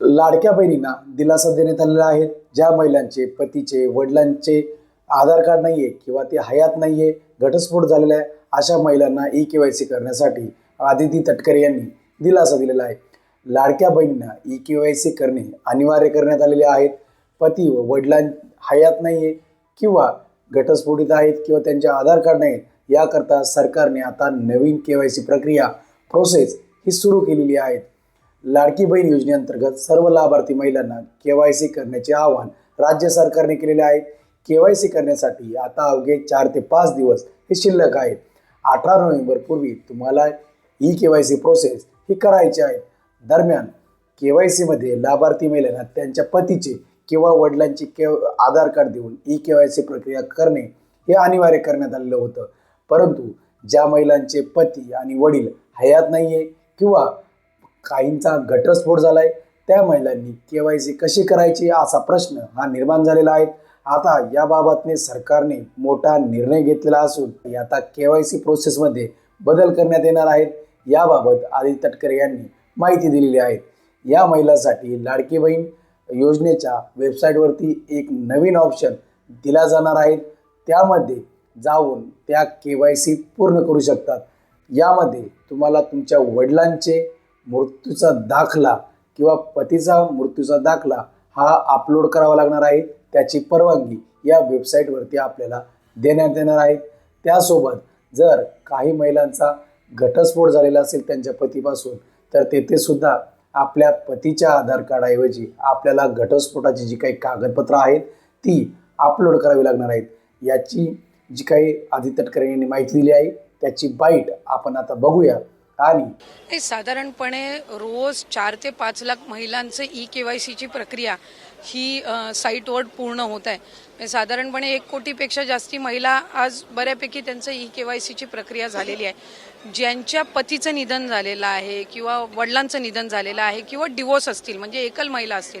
लाडक्या बहिणींना दिलासा देण्यात आलेला आहे. ज्या महिलांचे पतीचे वडिलांचे आधार कार्ड नाही आहे किंवा ते हयात नाही आहे घटस्फोट झालेला आहे अशा महिलांना ई के वाय सी करण्यासाठी आदिती तटकरे यांनी दिलासा दिलेला आहे. लाडक्या बहिणींना ई के वाय सी करणे अनिवार्य करण्यात आलेले आहेत. पती व वडिलां हयात नाही आहे किंवा घटस्फोटित आहेत किंवा त्यांचे आधार कार्ड नाही याकरता सरकारने आता नवीन के वाय सी प्रक्रिया प्रोसेस ही सुरू केलेली आहे. लाडकी बहीण योजनेअंतर्गत सर्व लाभार्थी महिलांना के वाय सी करण्याचे आवाहन राज्य सरकारने केलेले आहे. के वाय सी करण्यासाठी आता अवघे चार ते पाच दिवस हे शिल्लक आहेत. अठरा नोव्हेंबर पूर्वी तुम्हाला E K Y C process ही करायची आहे. दरम्यान के वाय सीमध्ये लाभार्थी महिलांना त्यांच्या पतीचे किंवा वडिलांचे के आधार कार्ड देऊन ई के वाय सी प्रक्रिया करणे हे अनिवार्य करण्यात आलेलं होतं. परंतु ज्या महिलांचे पती आणि वडील हयात नाही आहे किंवा काहींचा घटस्फोट झाला आहे त्या महिलांनी के वाय सी कशी करायची असा प्रश्न हा निर्माण झालेला आहे. आता याबाबतने सरकारने मोठा निर्णय घेतलेला असून आता के वाय सी प्रोसेसमध्ये बदल करण्यात येणार आहेत. याबाबत आदित्य तटकरे यांनी माहिती दिलेली आहे. या महिलांसाठी लाडकी बहीण योजनेच्या वेबसाईटवरती एक नवीन ऑप्शन दिला जाणार आहे. त्यामध्ये जाऊन त्या के वाय सी पूर्ण करू शकतात. यामध्ये तुम्हाला तुमच्या वडिलांचे मृत्यूचा दाखला किंवा पतीचा मृत्यूचा दाखला हा अपलोड करावा लागणार आहे. त्याची परवानगी या वेबसाईटवरती आपल्याला देण्यात येणार आहे. त्यासोबत जर काही महिलांचा घटस्फोट झालेला असेल त्यांच्या पतीपासून तर तेथे सुद्धा आपल्या पतीच्या आधार कार्डाऐवजी आपल्याला घटस्फोटाची जी काही कागदपत्रं आहेत ती अपलोड करावी लागणार आहेत. याची जी काही आदित्य तटकरे यांनी माहिती दिली आहे त्याची बाईट आपण आता बघूया. आणि साधारणपणे रोज चार ते पाच लाख महिलांचं ई के वाय सीची प्रक्रिया ही साईटवर पूर्ण होत आहे. म्हणजे साधारणपणे एक कोटीपेक्षा जास्ती महिला आज बऱ्यापैकी त्यांचं ई के वाय सीची प्रक्रिया झालेली आहे. ज्यांच्या पतीचं निधन झालेलं आहे किंवा वडिलांचं निधन झालेलं आहे किंवा डिवोर्स असतील म्हणजे एकल महिला असतील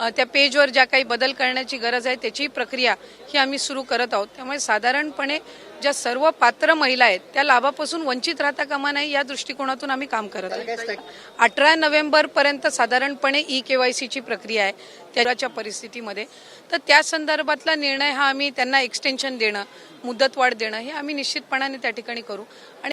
त्या पेजवर ज्या काही बदल करण्याची गरज आहे त्याची प्रक्रिया ही आम्ही सुरू करत आहोत. त्यामुळे साधारणपणे ज्या सर्व पात्र महिला आहेत त्या लाभापासून वंचित राहता कामा नये या दृष्टिकोनातून आम्ही काम करत आहोत. अठरा नोव्हेंबर पर्यंत साधारणपणे ई के वाय सीची प्रक्रिया आहे त्याच्या परिस्थितीमध्ये. तर त्या संदर्भातला निर्णय हा आम्ही त्यांना एक्सटेन्शन देणं मुदतवाढ देणं हे आम्ही निश्चितपणाने त्या ठिकाणी करू. आणि